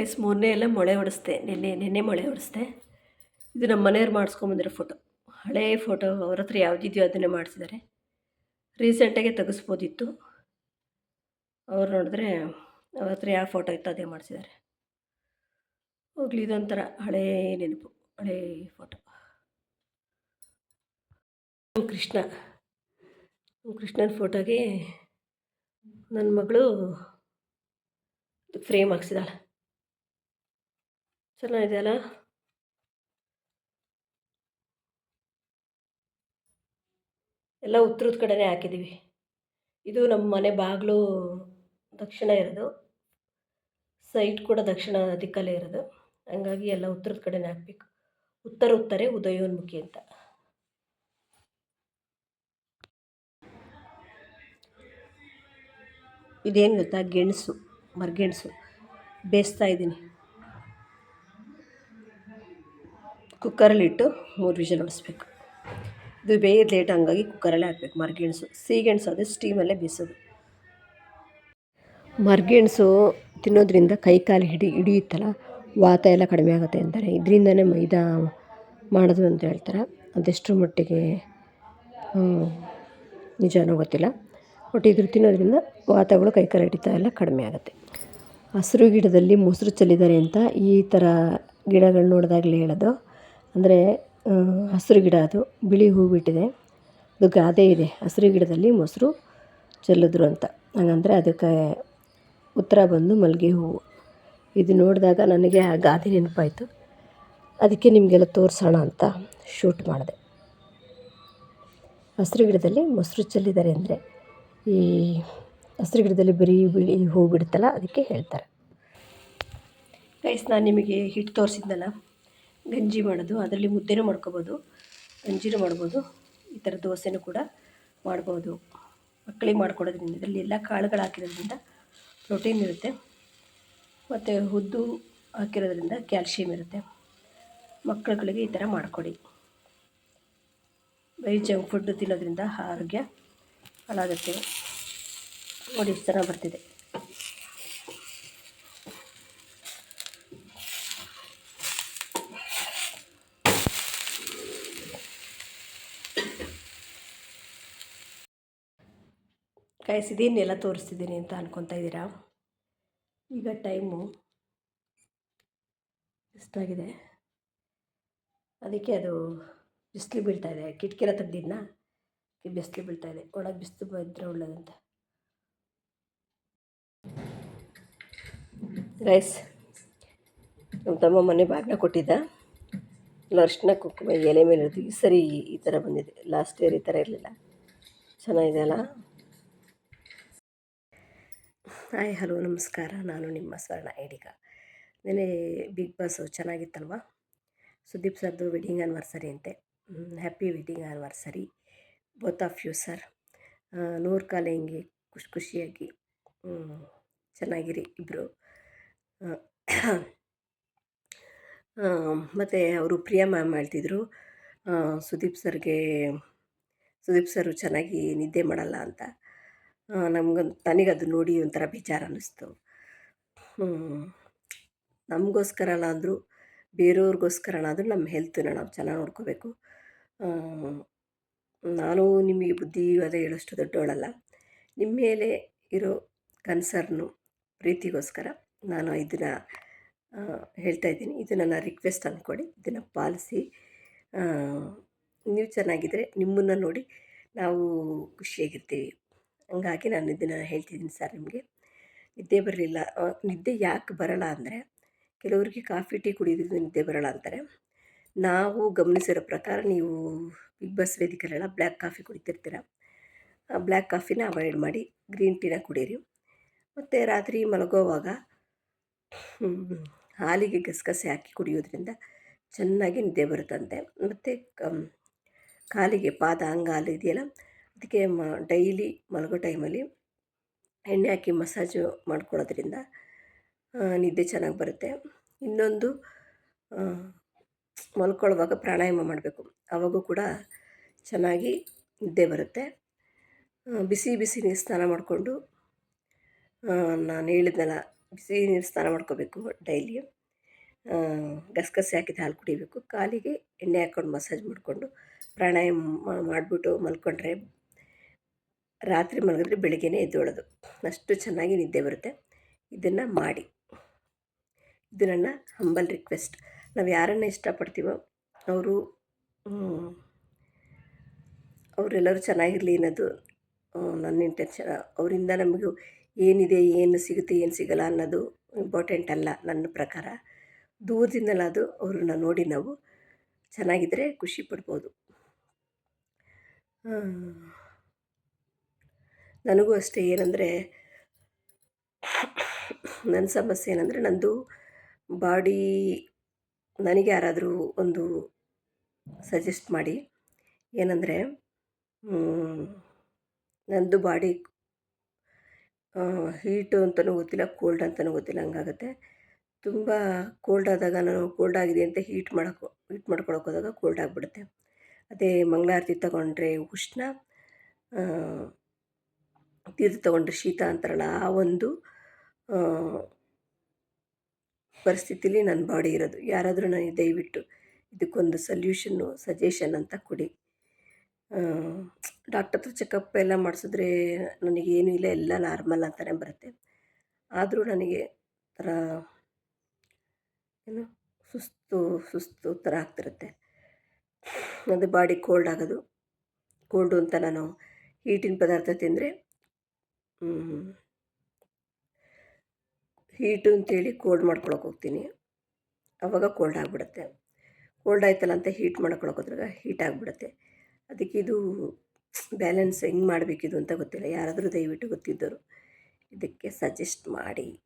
S, ಮೊನ್ನೆ ಎಲ್ಲ ಮೊಳೆ ಹೊಡೆಸ್ದೆ. ನಿನ್ನೆ ನಿನ್ನೆ ಮೊಳೆ ಹೊಡೆಸ್ದೆ. ಇದು ನಮ್ಮ ಮನೆಯವ್ರು ಮಾಡಿಸ್ಕೊಂಬಂದಿರೋ ಫೋಟೋ ಹಳೇ ಫೋಟೋ ಅವ್ರ ಹತ್ರ ಯಾವುದಿದೆಯೋ ಅದನ್ನೇ ಮಾಡಿಸಿದ್ದಾರೆ ರೀಸೆಂಟಾಗೆ ತೆಗೆಸ್ಬೋದಿತ್ತು. ಅವ್ರು ನೋಡಿದ್ರೆ ಅವ್ರ ಹತ್ರ ಯಾವ ಫೋಟೋ ಇತ್ತು ಅದೇ ಮಾಡಿಸಿದ್ದಾರೆ ಹೋಗ್ಲಿ, ಇದೊಂಥರ ಹಳೇ ನೆನಪು, ಹಳೇ ಫೋಟೋ ಕೃಷ್ಣ ಕೃಷ್ಣನ ಫೋಟೋಗೆ ನನ್ನ ಮಗಳು ಫ್ರೇಮ್ ಹಾಕ್ಸಿದಾಳೆ. ಚೆನ್ನಾಗಿದೆ ಅಲ್ಲ ಎಲ್ಲ ಉತ್ತರದ ಕಡೆನೇ ಹಾಕಿದ್ದೀವಿ. ಇದು ನಮ್ಮ ಮನೆ ಬಾಗಿಲು ದಕ್ಷಿಣ ಇರೋದು. ಸೈಟ್ ಕೂಡ ದಕ್ಷಿಣ ದಿಕ್ಕಲ್ಲೇ ಇರೋದು. ಹಂಗಾಗಿ ಎಲ್ಲ ಉತ್ತರದ ಕಡೆನೇ ಹಾಕಬೇಕು. ಉತ್ತರ, ಉತ್ತರೆ, ಉದಯೋನ್ಮುಖಿ ಅಂತ. ಇದೇನು ಗೊತ್ತಾ? ಗೆಣಸು, ಮರಗೆಣಸು. ಬೇಯಿಸ್ತಾ ಇದ್ದೀನಿ. ಕುಕ್ಕರಲ್ಲಿಟ್ಟು ಮೂರು ವಿಷಲ್ ಹೊಡಿಸ್ಬೇಕು ಇದು ಬೇಯೋದು ಲೇಟ್ ಹಂಗಾಗಿ ಕುಕ್ಕರಲ್ಲೇ ಹಾಕ್ಬೇಕು. ಮರಗೆಣಸು ಸಿಹಿಗೆಣಸು ಅದು ಸ್ಟೀಮಲ್ಲೇ ಬೀಸೋದು ಮರಗೆಣಸು ತಿನ್ನೋದ್ರಿಂದ ಕೈ ಕಾಲು ಹಿಡಿ, ಹಿಡಿಯುತ್ತಲ್ಲ? ವಾತ ಎಲ್ಲ ಕಡಿಮೆ ಆಗುತ್ತೆ ಅಂತಾರೆ ಇದರಿಂದನೇ ಮೈದಾ ಮಾಡೋದು ಅಂತ ಹೇಳ್ತಾರೆ. ಅದೆಷ್ಟರ ಮಟ್ಟಿಗೆ ನಿಜನೂ ಗೊತ್ತಿಲ್ಲ. ಬಟ್ ಇದ್ರ ತಿನ್ನೋದ್ರಿಂದ ವಾತಗಳು ಕೈ ಕಾಲು ಹಿಡಿತ ಎಲ್ಲ ಕಡಿಮೆ ಆಗುತ್ತೆ. ಹಸಿರು ಗಿಡದಲ್ಲಿ ಮೊಸರು ಚೆಲ್ಲಿದ್ದಾರೆ ಅಂತ ಈ ಥರ ಗಿಡಗಳು ನೋಡಿದಾಗಲೇ ಹೇಳೋದು. ಅಂದರೆ ಹಸಿರು ಗಿಡ ಅದು. ಬಿಳಿ ಹೂ ಬಿಟ್ಟಿದೆ. ಅದು ಗಾದೆ ಇದೆ. ಹಸಿರು ಗಿಡದಲ್ಲಿ ಮೊಸರು ಚೆಲ್ಲಿದ್ರು ಅಂತ. ಹಂಗಂದ್ರೆ ಅದಕ್ಕೆ ಉತ್ತರ ಬಂದು ಮಲ್ಲಿಗೆ ಹೂವು. ಇದು ನೋಡಿದಾಗ ನನಗೆ ಆ ಗಾದೆ ನೆನಪಾಯಿತು. ಅದಕ್ಕೆ ನಿಮಗೆಲ್ಲ ತೋರಿಸೋಣ ಅಂತ ಶೂಟ್ ಮಾಡಿದೆ. ಹಸಿರು ಗಿಡದಲ್ಲಿ ಮೊಸರು ಚೆಲ್ಲಿದ್ದಾರೆ ಅಂದರೆ, ಈ ಹಸಿರು ಗಿಡದಲ್ಲಿ ಬರೀ ಬಿಳಿ ಹೂ ಬಿಡುತ್ತಲ್ಲ, ಅದಕ್ಕೆ ಹೇಳ್ತಾರೆ. ಗೈಸ್ ನಾನು ನಿಮಗೆ ಹಿಟ್ಟು ತೋರಿಸಿದ್ನಲ್ಲ? ಗಂಜಿ ಮಾಡೋದು, ಅದರಲ್ಲಿ ಮುದ್ದೆನೂ ಮಾಡ್ಕೋಬೋದು, ಗಂಜಿನೂ ಮಾಡ್ಬೋದು, ಈ ಥರ ದೋಸೆನೂ ಕೂಡ ಮಾಡ್ಬೋದು. ಮಕ್ಕಳಿಗೆ ಮಾಡ್ಕೊಡೋದ್ರಿಂದ, ಇದರಲ್ಲಿ ಎಲ್ಲ ಕಾಳುಗಳು ಹಾಕಿರೋದ್ರಿಂದ ಪ್ರೋಟೀನ್ ಇರುತ್ತೆ. ಮತ್ತು ಉದ್ದು ಹಾಕಿರೋದ್ರಿಂದ ಕ್ಯಾಲ್ಶಿಯಂ ಇರುತ್ತೆ. ಮಕ್ಕಳುಗಳಿಗೆ ಈ ಥರ ಮಾಡಿಕೊಡಿ. ಬರೀ ಜಂಕ್ ಫುಡ್ ತಿನ್ನೋದ್ರಿಂದ ಆರೋಗ್ಯ ಹಾಳಾಗುತ್ತೆ. ನೋಡಿ ಚೆನ್ನಾಗಿ ಬರ್ತಿದೆ. ಕಾಯಿಸಿದೀನೆಲ್ಲ ತೋರಿಸ್ತಿದ್ದೀನಿ ಅಂತ ಅನ್ಕೊತಾ ಇದ್ದೀರಾ? ಈಗ ಟೈಮು. ಇಷ್ಟಾಗಿದೆ ಅದಕ್ಕೆ ಅದು ಬಿಸಿಲು ಇದೆ. ಕಿಟಕಿರ ತೆಗ್ದಿದ್ನ? ಬಿಸಿಲು ಬೀಳ್ತಾ ಇದೆ. ಒಳಗೆ ಬಿಸಿಲು ಬಿದ್ದರೆ ಒಳ್ಳೇದಂತ. ರೈಸ್. ನಮ್ಮ ತಮ್ಮ ಮನೆ ಬಾಗಿನ ಕೊಟ್ಟಿದ್ದ. ಎಲ್ಲ ಅರ್ಶಿನ ಕುಂಕುಮ ಎಲೆ ಮೇಲೆ ಈ ಸರಿ, ಈ ಥರ ಬಂದಿದೆ. ಲಾಸ್ಟ್ ಇಯರ್ ಈ ಥರ ಇರಲಿಲ್ಲ. ಚೆನ್ನಾಗಿದೆ ಅಲ್ಲ? ಹಾಯ್, ಹಲೋ, ನಮಸ್ಕಾರ. ನಾನು ನಿಮ್ಮ ಸ್ವರ್ಣ ಐಡಿಗ. ನೆನೆ ಬಿಗ್ ಬಾಸ್ ಚೆನ್ನಾಗಿತ್ತಲ್ವ? ಸುದೀಪ್ ಸರ್ದು ವೆಡ್ಡಿಂಗ್ ಆ್ಯನಿವರ್ಸರಿ ಅಂತೆ. Happy wedding anniversary both of you sir ನೂರು ಕಾಲ ಹಿಂಗೆ? ಖುಷಿ, ಖುಷಿಯಾಗಿ. ಚೆನ್ನಾಗಿರಿ ಇಬ್ಬರು ಮತ್ತು ಅವರು ಪ್ರಿಯಾ ಮ್ಯಾಮ್ ಹೇಳ್ತಿದ್ರು. ಸುದೀಪ್ ಸರ್ಗೆ, ಸುದೀಪ್ ಸರು ಚೆನ್ನಾಗಿ ನಿದ್ದೆ ಮಾಡಲ್ಲ ಅಂತ. ನಮ್ಗಂತ ನನಗದು ನೋಡಿ ಒಂಥರ ಬೇಜಾರು ಅನ್ನಿಸ್ತು. ನಮಗೋಸ್ಕರ ಅಲ್ಲ ಅಂದರೂ ಬೇರೆಯವ್ರಿಗೋಸ್ಕರನಾದರೂ ನಮ್ಮ ಹೆಲ್ತನ್ನ ನಾವು ಚೆನ್ನಾಗಿ ನೋಡ್ಕೋಬೇಕು. ನಾನು ನಿಮಗೆ ಬುದ್ಧಿವಾದ ಹೇಳೋಷ್ಟು ದೊಡ್ಡವಳಲ್ಲ ನಿಮ್ಮ ಮೇಲೆ ಇರೋ ಕನ್ಸರ್ನು, ಪ್ರೀತಿಗೋಸ್ಕರ ನಾನು ಇದನ್ನು ಹೇಳ್ತಾ ಇದ್ದೀನಿ. ಇದು ನನ್ನ ರಿಕ್ವೆಸ್ಟ್ ಅಂದ್ಕೊಡಿ ಇದನ್ನು ಪಾಲಿಸಿ. ನೀವು ಚೆನ್ನಾಗಿದ್ದರೆ ನಿಮ್ಮನ್ನು ನೋಡಿ ನಾವು ಖುಷಿಯಾಗಿರ್ತೀವಿ. ಹಂಗಾಗಿ ನಾನು ಇದನ್ನು ಹೇಳ್ತಿದ್ದೀನಿ ಸರ್ ನಿಮಗೆ. ನಿದ್ದೆ ಬರಲಿಲ್ಲ ನಿದ್ದೆ ಯಾಕೆ ಬರಲ್ಲ ಅಂದರೆ, ಕೆಲವರಿಗೆ ಕಾಫಿ, ಟೀ ಕುಡಿಯೋದ್ರಿಂದ ನಿದ್ದೆ ಬರಲ್ಲ ಅಂತಾರೆ. ನಾವು ಗಮನಿಸಿರೋ ಪ್ರಕಾರ ನೀವು ಬಿಗ್ ಬಾಸ್ ವೇದಿಕೆಯಲ್ಲೆಲ್ಲ ಬ್ಲ್ಯಾಕ್ ಕಾಫಿ ಕುಡಿತಿರ್ತೀರ. ಬ್ಲ್ಯಾಕ್ ಕಾಫಿನ ಅವಾಯ್ಡ್ ಮಾಡಿ ಗ್ರೀನ್ ಟೀನ ಕುಡೀರಿ. ಮತ್ತು ರಾತ್ರಿ ಮಲಗೋವಾಗ ಹಾಲಿಗೆ ಗಸಗಸೆ ಹಾಕಿ ಕುಡಿಯೋದ್ರಿಂದ ಚೆನ್ನಾಗಿ ನಿದ್ದೆ ಬರುತ್ತಂತೆ. ಮತ್ತು ಕಾಲಿಗೆ ಪಾದ ಅಂಗಾಲು ಇದೆಯಲ್ಲ ಅದಕ್ಕೆ ಮ ಡೈಲಿ ಮಲಗೋ ಟೈಮಲ್ಲಿ ಎಣ್ಣೆ ಹಾಕಿ ಮಸಾಜು ಮಾಡ್ಕೊಳ್ಳೋದ್ರಿಂದ ನಿದ್ದೆ ಚೆನ್ನಾಗಿ ಬರುತ್ತೆ. ಇನ್ನೊಂದು ಮಲ್ಕೊಳ್ಳುವಾಗ ಪ್ರಾಣಾಯಾಮ ಮಾಡಬೇಕು. ಆವಾಗೂ ಕೂಡ ಚೆನ್ನಾಗಿ ನಿದ್ದೆ ಬರುತ್ತೆ. ಬಿಸಿ ಬಿಸಿ ನೀರು ಸ್ನಾನ ಮಾಡಿಕೊಂಡು ನಾನು ಹೇಳಿದ್ನಲ್ಲ, ಬಿಸಿ ನೀರು ಸ್ನಾನ ಮಾಡ್ಕೋಬೇಕು ಡೈಲಿ. ಗಸಗಸೆ ಹಾಕಿದ ಹಾಲು ಕುಡಿಬೇಕು. ಕಾಲಿಗೆ ಎಣ್ಣೆ ಹಾಕ್ಕೊಂಡು ಮಸಾಜ್ ಮಾಡಿಕೊಂಡು ಪ್ರಾಣಾಯಾಮ ಮಾಡಿಬಿಟ್ಟು ಮಲ್ಕೊಂಡ್ರೆ ರಾತ್ರಿ ಮಲಗಿದ್ರೆ ಬೆಳಗ್ಗೆನೇ ಎದ್ದೇಳೋದು. ಅಷ್ಟು ಚೆನ್ನಾಗಿ ನಿದ್ದೆ ಬರುತ್ತೆ. ಇದನ್ನು ಮಾಡಿ. ಇದು ನನ್ನ ಹಂಬಲ್ ರಿಕ್ವೆಸ್ಟ್ ನಾವು ಯಾರನ್ನ ಇಷ್ಟಪಡ್ತೀವೋ ಅವರು ಅವರೆಲ್ಲರೂ ಚೆನ್ನಾಗಿರಲಿ ಅನ್ನೋದು ನನ್ನ ಇಂಟೆನ್ಷನ್ ಅವರಿಂದ ನಮಗೂ ಏನಿದೆ, ಏನು ಸಿಗುತ್ತೆ, ಏನು ಸಿಗಲ್ಲ ಅನ್ನೋದು ಇಂಪಾರ್ಟೆಂಟ್ ಅಲ್ಲ ನನ್ನ ಪ್ರಕಾರ. ದೂರದಿಂದಲಾದರೂ ಅವ್ರನ್ನ ನೋಡಿ ನಾವು ಚೆನ್ನಾಗಿದ್ದರೆ ಖುಷಿ ಪಡ್ಬೋದು. ನನಗೂ ಅಷ್ಟೇ ಏನಂದರೆ ನನ್ನ ಸಮಸ್ಯೆ ಏನಂದರೆ ನಂದು ಬಾಡಿ ನನಗೆ ಯಾರಾದರೂ ಒಂದು ಸಜೆಸ್ಟ್ ಮಾಡಿ. ಏನಂದರೆ ನಂದು ಬಾಡಿ ಹೀಟು ಅಂತಲೂ ಗೊತ್ತಿಲ್ಲ, ಕೋಲ್ಡ್ ಅಂತಲೂ ಗೊತ್ತಿಲ್ಲ, ಹಂಗಾಗುತ್ತೆ. ತುಂಬ ಕೋಲ್ಡ್ ಆದಾಗ ನಾನು ಕೋಲ್ಡ್ ಆಗಿದೆ ಅಂತ ಹೀಟ್ ಮಾಡೋಕ್ಕೆ ಹೀಟ್ ಮಾಡ್ಕೊಳಕ್ಕೆ ಹೋದಾಗ ಕೋಲ್ಡ್ ಆಗಿಬಿಡುತ್ತೆ. ಅದೇ ಮಂಗಳಾರತಿ ತಗೊಂಡ್ರೆ ಉಷ್ಣ ತೀರ್ಥ ತಗೊಂಡ್ರೆ ಶೀತ ಅಂತಾರಲ್ಲ, ಆ ಒಂದು ಪರಿಸ್ಥಿತಿಲಿ ನನ್ನ ಬಾಡಿ ಇರೋದು. ಯಾರಾದರೂ ನನಗೆ ದಯವಿಟ್ಟು ಇದಕ್ಕೊಂದು ಸಲ್ಯೂಷನ್ನು, ಸಜೆಷನ್ ಅಂತ ಕೊಡಿ. ಡಾಕ್ಟರ್ ಹತ್ರ ಚೆಕಪ್ ಎಲ್ಲ ಮಾಡಿಸಿದ್ರೆ ನನಗೇನು ಇಲ್ಲ, ಎಲ್ಲ ನಾರ್ಮಲ್ ಅಂತಲೇ ಬರುತ್ತೆ. ಆದರೂ ನನಗೆ ಥರ ಏನು, ಸುಸ್ತು ಸುಸ್ತು ಥರ ಆಗ್ತಿರುತ್ತೆ. ಅದು ಬಾಡಿ ಕೋಲ್ಡ್ ಆಗೋದು. ಕೋಲ್ಡು ಅಂತ ನಾನು ಹೀಟಿನ ಪದಾರ್ಥ ತಿಂದರೆ ಹೀಟು ಅಂತೇಳಿ ಕೋಲ್ಡ್ ಮಾಡ್ಕೊಳಕ್ಕೆ ಹೋಗ್ತೀನಿ. ಅವಾಗ ಕೋಲ್ಡ್ ಆಗಿಬಿಡುತ್ತೆ. ಕೋಲ್ಡ್ ಆಯ್ತಲ್ಲ ಅಂತ ಹೀಟ್ ಹೋದಾಗ ಹೀಟ್ ಆಗಿಬಿಡುತ್ತೆ. ಅದಕ್ಕೆ ಇದು ಬ್ಯಾಲೆನ್ಸ್ ಹೆಂಗೆ ಮಾಡಬೇಕಿದು ಅಂತ ಗೊತ್ತಿಲ್ಲ. ಯಾರಾದರೂ ದಯವಿಟ್ಟು ಗೊತ್ತಿದ್ದವರು ಇದಕ್ಕೆ ಸಜೆಸ್ಟ್ ಮಾಡಿ.